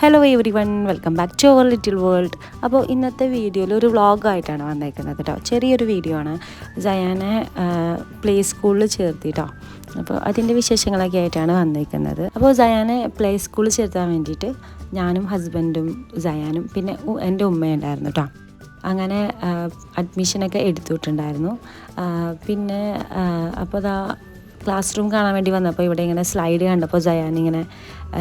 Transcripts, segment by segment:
Hello everyone welcome back to our little world അപ്പോൾ ഇന്നത്തെ വീഡിയോയിൽ ഒരു വ്ളോഗായിട്ടാണ് വന്നേക്കുന്നത് കേട്ടോ ചെറിയൊരു വീഡിയോ ആണ്. ജയാനെ പ്ലേ സ്കൂളിൽ ചേർത്തിട്ടോ അപ്പോൾ അതിന്റെ വിശേഷങ്ങളൊക്കെ ആയിട്ടാണ് വന്നേക്കുന്നത്. അപ്പോൾ ജയാനെ പ്ലേ സ്കൂളിൽ ചേർത്താൻ വേണ്ടിയിട്ട് ഞാനും ഹസ്ബൻഡും ജയാനും പിന്നെ എന്റെ ഉമ്മയുണ്ടായിരുന്നു കേട്ടോ അങ്ങനെ അഡ്മിഷനൊക്കെ എടുത്തിട്ടുണ്ടായിരുന്നു പിന്നെ അപ്പോൾ അതാ ക്ലാസ് റൂം കാണാൻ വേണ്ടി വന്നപ്പോൾ ഇവിടെ ഇങ്ങനെ സ്ലൈഡ് കണ്ടപ്പോൾ ജയാൻ ഇങ്ങനെ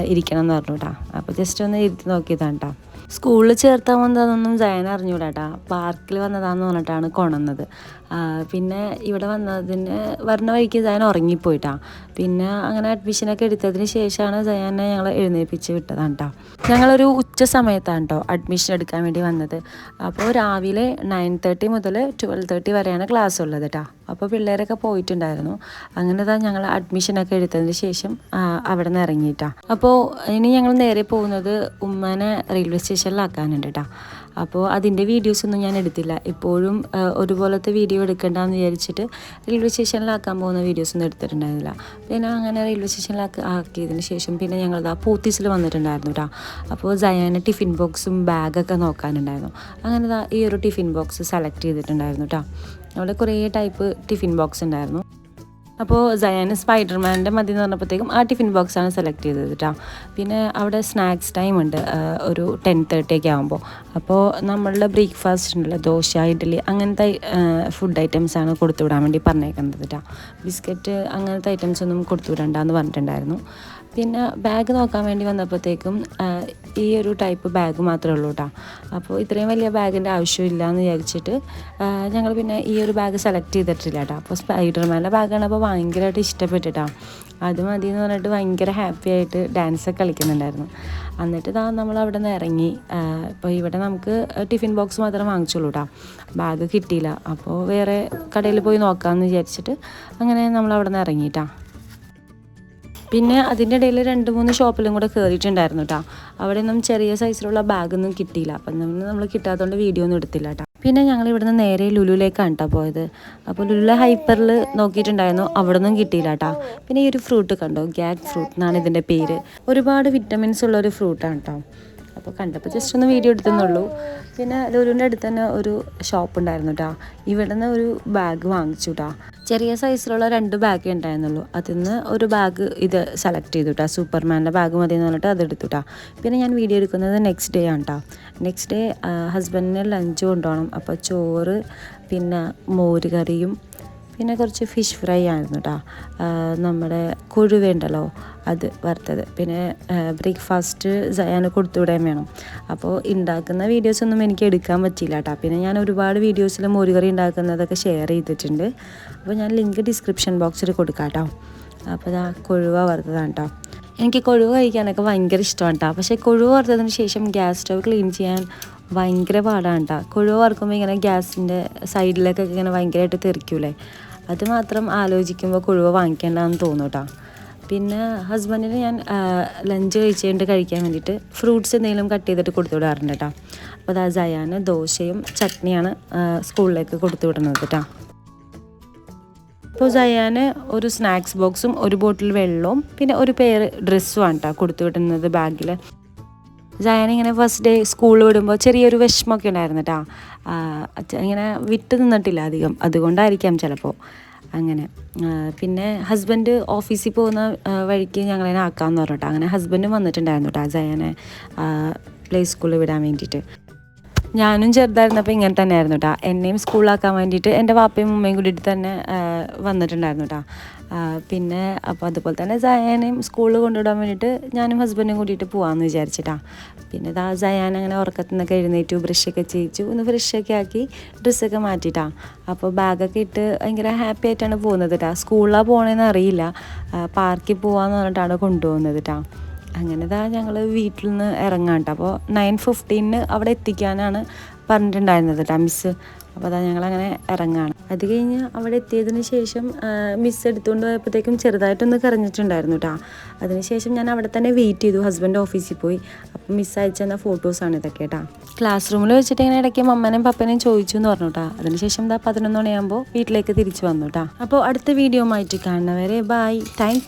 ഇരിക്കണം എന്ന് പറഞ്ഞു കേട്ടോ അപ്പോൾ ജസ്റ്റ് ഒന്ന് ഇരുത്തി നോക്കിയതാണ് കേട്ടോ സ്കൂളിൽ ചേർത്താൻ വന്നതൊന്നും ജയൻ അറിഞ്ഞൂടാ പാർക്കിൽ വന്നതാന്ന് പറഞ്ഞിട്ടാണ് കൊണന്നത് പിന്നെ ഇവിടെ വന്നതിന് വരണ വഴിക്ക് ജയൻ ഉറങ്ങിപ്പോയിട്ടാ പിന്നെ അങ്ങനെ അഡ്മിഷനൊക്കെ എടുത്തതിന് ശേഷമാണ് ജയാനെ ഞങ്ങൾ എഴുന്നേൽപ്പിച്ച് വിട്ടതാണ് കേട്ടോ ഞങ്ങളൊരു ഉച്ച സമയത്താണ് കേട്ടോ അഡ്മിഷൻ എടുക്കാൻ വേണ്ടി വന്നത്. അപ്പോൾ രാവിലെ നയൻ തേർട്ടി മുതൽ ട്വൽവ് തേർട്ടി വരെയാണ് ക്ലാസ് ഉള്ളത് കേട്ടോ അപ്പോൾ പിള്ളേരൊക്കെ പോയിട്ടുണ്ടായിരുന്നു. അങ്ങനെ താ ഞങ്ങൾ അഡ്മിഷനൊക്കെ എടുത്തതിന് ശേഷം അവിടെ നിന്ന് ഇറങ്ങിയിട്ടാ. അപ്പോൾ ഇനി ഞങ്ങൾ നേരെ പോകുന്നത് ഉമ്മനെ റെയിൽവേ സ്റ്റേഷനിലാക്കാനുണ്ട് കേട്ടോ അപ്പോൾ അതിന്റെ വീഡിയോസൊന്നും ഞാൻ എടുത്തില്ല. ഇപ്പോഴും ഒരുപോലത്തെ വീഡിയോ എടുക്കണ്ടെന്ന് വിചാരിച്ചിട്ട് റെയിൽവേ സ്റ്റേഷനിലാക്കാൻ പോകുന്ന വീഡിയോസൊന്നും എടുത്തിട്ടുണ്ടായിരുന്നില്ല. പിന്നെ അങ്ങനെ റെയിൽവേ സ്റ്റേഷനിലാക്കി ആക്കിയതിന് ശേഷം പിന്നെ ഞങ്ങൾ ആ പൂത്തീസിൽ വന്നിട്ടുണ്ടായിരുന്നു കേട്ടോ അപ്പോൾ ജയാന ടിഫിൻ ബോക്സും ബാഗൊക്കെ നോക്കാനുണ്ടായിരുന്നു. അങ്ങനെ ഈ ഒരു ടിഫിൻ ബോക്സ് സെലക്ട് ചെയ്തിട്ടുണ്ടായിരുന്നു കേട്ടോ അവിടെ കുറേ ടൈപ്പ് ടിഫിൻ ബോക്സ് ഉണ്ടായിരുന്നു. അപ്പോൾ സയാന് സ്പൈഡർമാന്റെ മതി എന്ന് പറഞ്ഞപ്പോഴത്തേക്കും ആ ടിഫിൻ ബോക്സാണ് സെലക്ട് ചെയ്തത് കേട്ടോ പിന്നെ അവിടെ സ്നാക്സ് ടൈം ഉണ്ട് ഒരു ടെൻ തേർട്ടി ഒക്കെ ആകുമ്പോൾ അപ്പോൾ നമ്മളുടെ ബ്രേക്ക്ഫാസ്റ്റ് ഉണ്ടല്ലോ ദോശ ഇഡ്ഡലി അങ്ങനത്തെ ഫുഡ് ഐറ്റംസ് ആണ് കൊടുത്തുവിടാൻ വേണ്ടി പറഞ്ഞേക്കുന്നത് കേട്ടോ ബിസ്ക്കറ്റ് അങ്ങനത്തെ ഐറ്റംസ് ഒന്നും കൊടുത്തു വിടണ്ടെന്ന് പറഞ്ഞിട്ടുണ്ടായിരുന്നു. പിന്നെ ബാഗ് നോക്കാൻ വേണ്ടി വന്നപ്പോഴത്തേക്കും ഈ ഒരു ടൈപ്പ് ബാഗ് മാത്രമേ ഉള്ളൂ കേട്ടോ അപ്പോൾ ഇത്രയും വലിയ ബാഗിന്റെ ആവശ്യമില്ല എന്ന് വിചാരിച്ചിട്ട് ഞങ്ങൾ പിന്നെ ഈ ഒരു ബാഗ് സെലക്ട് ചെയ്തിട്ടില്ല കേട്ടോ അപ്പോൾ സ്പൈഡർമാന്റെ ബാഗാണ് അപ്പോൾ ഭയങ്കരമായിട്ട് ഇഷ്ടപ്പെട്ടിട്ടാ. അത് മതി എന്ന് പറഞ്ഞിട്ട് ഭയങ്കര ഹാപ്പി ആയിട്ട് ഡാൻസൊക്കെ കളിക്കുന്നുണ്ടായിരുന്നു. എന്നിട്ട് ഇതാ നമ്മൾ അവിടെ നിന്ന് ഇറങ്ങി അപ്പോൾ ഇവിടെ നമുക്ക് ടിഫിൻ ബോക്സ് മാത്രം വാങ്ങിച്ചുള്ളൂ കേട്ടോ ബാഗ് കിട്ടിയില്ല. അപ്പോൾ വേറെ കടയിൽ പോയി നോക്കാമെന്ന് വിചാരിച്ചിട്ട് അങ്ങനെ നമ്മൾ അവിടെ നിന്ന് ഇറങ്ങിയിട്ടാ പിന്നെ അതിന്റെ ഇടയിൽ രണ്ട് മൂന്ന് ഷോപ്പിലും കൂടെ കയറിയിട്ടുണ്ടായിരുന്നു കേട്ടോ അവിടെ ഒന്നും ചെറിയ സൈസിലുള്ള ബാഗൊന്നും കിട്ടിയില്ല. അപ്പം നമ്മൾ കിട്ടാത്തതുകൊണ്ട് വീഡിയോ ഒന്നും എടുത്തില്ല കേട്ടോ പിന്നെ ഞങ്ങൾ ഇവിടുന്ന് നേരെ ലുലുലേക്കാണ് കേട്ടോ പോയത്. അപ്പോൾ ലുലു ഹൈപ്പറിൽ നോക്കിയിട്ടുണ്ടായിരുന്നു. അവിടെ നിന്നും കിട്ടിയില്ല കേട്ടോ പിന്നെ ഈ ഒരു ഫ്രൂട്ട് കണ്ടോ? ഗ്യാക് ഫ്രൂട്ട് എന്നാണ് ഇതിന്റെ പേര്. ഒരുപാട് വിറ്റമിൻസ് ഉള്ള ഒരു ഫ്രൂട്ടാണ് കേട്ടോ അപ്പോൾ കണ്ടപ്പോൾ ജസ്റ്റ് ഒന്ന് വീഡിയോ എടുത്തെന്നുള്ളൂ. പിന്നെ ലുലുവിന്റെ അടുത്ത് തന്നെ ഒരു ഷോപ്പ് ഉണ്ടായിരുന്നു കേട്ടോ ഇവിടെ നിന്ന് ഒരു ബാഗ് വാങ്ങിച്ചു കേട്ടോ ചെറിയ സൈസിലുള്ള രണ്ട് ബാഗേ ഉണ്ടായിരുന്നുള്ളൂ. അതിൽ നിന്ന് ഒരു ബാഗ് ഇത് സെലക്ട് ചെയ്തു കേട്ടോ സൂപ്പർമാന്റെ ബാഗ് മതി എന്ന് പറഞ്ഞിട്ട് അത് എടുത്തു കേട്ടോ പിന്നെ ഞാൻ വീഡിയോ എടുക്കുന്നത് നെക്സ്റ്റ് ഡേ ആണ് കേട്ടോ നെക്സ്റ്റ് ഡേ ഹസ്ബൻഡിന് ലഞ്ച് കൊണ്ടുപോകണം. അപ്പോൾ ചോറ് പിന്നെ മോര് കറിയും പിന്നെ കുറച്ച് ഫിഷ് ഫ്രൈ ആയിരുന്നു കേട്ടോ നമ്മുടെ കൊഴുവുണ്ടല്ലോ അത് വറുത്തത്. പിന്നെ ബ്രേക്ക്ഫാസ്റ്റ് ഞാൻ കൊടുത്തുവിടാൻ വേണം. അപ്പോൾ ഉണ്ടാക്കുന്ന വീഡിയോസൊന്നും എനിക്ക് എടുക്കാൻ പറ്റിയില്ല കേട്ടോ പിന്നെ ഞാൻ ഒരുപാട് വീഡിയോസിൽ മോരുകറി ഉണ്ടാക്കുന്നതൊക്കെ ഷെയർ ചെയ്തിട്ടുണ്ട്. അപ്പോൾ ഞാൻ ലിങ്ക് ഡിസ്ക്രിപ്ഷൻ ബോക്സിൽ കൊടുക്കാം കേട്ടോ അപ്പോൾ ഇതാ കൊഴുവ വറുത്തതാണ് കേട്ടോ എനിക്ക് കൊഴുവ കഴിക്കാനൊക്കെ ഭയങ്കര ഇഷ്ടമാണ് കേട്ടോ പക്ഷേ കൊഴുവ വറുത്തതിന് ശേഷം ഗ്യാസ് സ്റ്റവ് ക്ലീൻ ചെയ്യാൻ ഭയങ്കര പാടാണ് കേട്ടോ കൊഴുവ വറുക്കുമ്പോൾ ഇങ്ങനെ ഗ്യാസിന്റെ സൈഡിലൊക്കെ ഇങ്ങനെ ഭയങ്കരമായിട്ട് തെറിക്കൂലേ? അത് മാത്രം ആലോചിക്കുമ്പോൾ കൊഴുവ വാങ്ങിക്കേണ്ടതെന്ന് തോന്നും കേട്ടോ പിന്നെ ഹസ്ബൻഡിന് ഞാൻ ലഞ്ച് കഴിച്ചുകൊണ്ട് കഴിക്കാൻ വേണ്ടിയിട്ട് ഫ്രൂട്ട്സ് എന്തെങ്കിലും കട്ട് ചെയ്തിട്ട് കൊടുത്തു വിടാറുണ്ട് കേട്ടോ അപ്പോൾ അതാ ജയാന് ദോശയും ചട്നിയാണ് സ്കൂളിലേക്ക് കൊടുത്തു വിടുന്നത് കേട്ടോ അപ്പോൾ ജയാന് ഒരു സ്നാക്സ് ബോക്സും ഒരു ബോട്ടിൽ വെള്ളവും പിന്നെ ഒരു പേര് ഡ്രസ്സുമാണ് കേട്ടോ കൊടുത്തു വിടുന്നത് ബാഗിൽ ജയാൻ ഇങ്ങനെ ഫസ്റ്റ് ഡേ സ്കൂളിൽ വിടുമ്പോൾ ചെറിയൊരു വിഷമമൊക്കെ ഉണ്ടായിരുന്നു കേട്ടോ ഇങ്ങനെ വിട്ട് നിന്നിട്ടില്ല അധികം. അതുകൊണ്ടായിരിക്കാം ചിലപ്പോൾ അങ്ങനെ. പിന്നെ ഹസ്ബൻഡ് ഓഫീസിൽ പോകുന്ന വഴിക്ക് ഞങ്ങളതിനെ ആക്കാമെന്ന് പറഞ്ഞു കേട്ടോ അങ്ങനെ ഹസ്ബൻഡും വന്നിട്ടുണ്ടായിരുന്നു കേട്ടോ ജയനെ പ്ലേ സ്കൂളിൽ വിടാൻ വേണ്ടിയിട്ട്. ഞാനും ചെറുതായിരുന്നപ്പോൾ ഇങ്ങനെ തന്നെ തന്നെയായിരുന്നു കേട്ടോ എന്നെയും സ്കൂളിലാക്കാൻ വേണ്ടിയിട്ട് എന്റെ വാപ്പയും ഉമ്മയും കൂടിയിട്ട് തന്നെ വന്നിട്ടുണ്ടായിരുന്നു കേട്ടോ പിന്നെ അപ്പോൾ അതുപോലെ തന്നെ സയാനെയും സ്കൂളിൽ കൊണ്ടുവിടാൻ വേണ്ടിയിട്ട് ഞാനും ഹസ്ബൻഡും കൂടിയിട്ട് പോകാമെന്ന് വിചാരിച്ചിട്ടാ പിന്നെ ഇതാ സയാൻ അങ്ങനെ ഉറക്കത്തിൽ നിന്നൊക്കെ എഴുന്നേറ്റു ബ്രഷൊക്കെ ചെയ്യിച്ചു ഒന്ന് ബ്രഷൊക്കെ ആക്കി ഡ്രസ്സൊക്കെ മാറ്റിയിട്ടാ അപ്പോൾ ബാഗൊക്കെ ഇട്ട് ഭയങ്കര ഹാപ്പി ആയിട്ടാണ് പോകുന്നത് കേട്ടോ സ്കൂളിലാണ് പോകണമെന്ന് അറിയില്ല. പാർക്കിൽ പോകാമെന്ന് പറഞ്ഞിട്ടാണ് കൊണ്ടുപോകുന്നത് കേട്ടോ അങ്ങനെ ഇതാ ഞങ്ങൾ വീട്ടിൽ നിന്ന് ഇറങ്ങാം കേട്ടോ അപ്പോൾ നയൻ ഫിഫ്റ്റീന് അവിടെ എത്തിക്കാനാണ് പറഞ്ഞിട്ടുണ്ടായിരുന്നത് കേട്ടോ മിസ് അപ്പോൾ അതാ ഞങ്ങളങ്ങനെ ഇറങ്ങാണ് അത് കഴിഞ്ഞ് അവിടെ എത്തിയതിന് ശേഷം മിസ് എടുത്തുകൊണ്ട് പോയപ്പോഴത്തേക്കും ചെറുതായിട്ടൊന്ന് കരഞ്ഞിട്ടുണ്ടായിരുന്നു കേട്ടോ അതിനുശേഷം ഞാൻ അവിടെ തന്നെ വെയിറ്റ് ചെയ്തു. ഹസ്ബൻഡ് ഓഫീസിൽ പോയി. അപ്പോൾ മിസ് അയച്ചു തന്ന ഫോട്ടോസാണ് ഇതൊക്കെ കേട്ടോ ക്ലാസ് റൂമിൽ വെച്ചിട്ട് ഇങ്ങനെ ഇടയ്ക്ക് മമ്മനെയും പപ്പനെയും ചോദിച്ചു എന്ന് പറഞ്ഞു കേട്ടോ അതിനുശേഷം എന്താ പതിനൊന്ന് മണിയാകുമ്പോൾ വീട്ടിലേക്ക് തിരിച്ചു വന്നു കേട്ടോ അപ്പോൾ അടുത്ത വീഡിയോ ആയിട്ട് കാണുന്നവരെ ബൈ താങ്ക്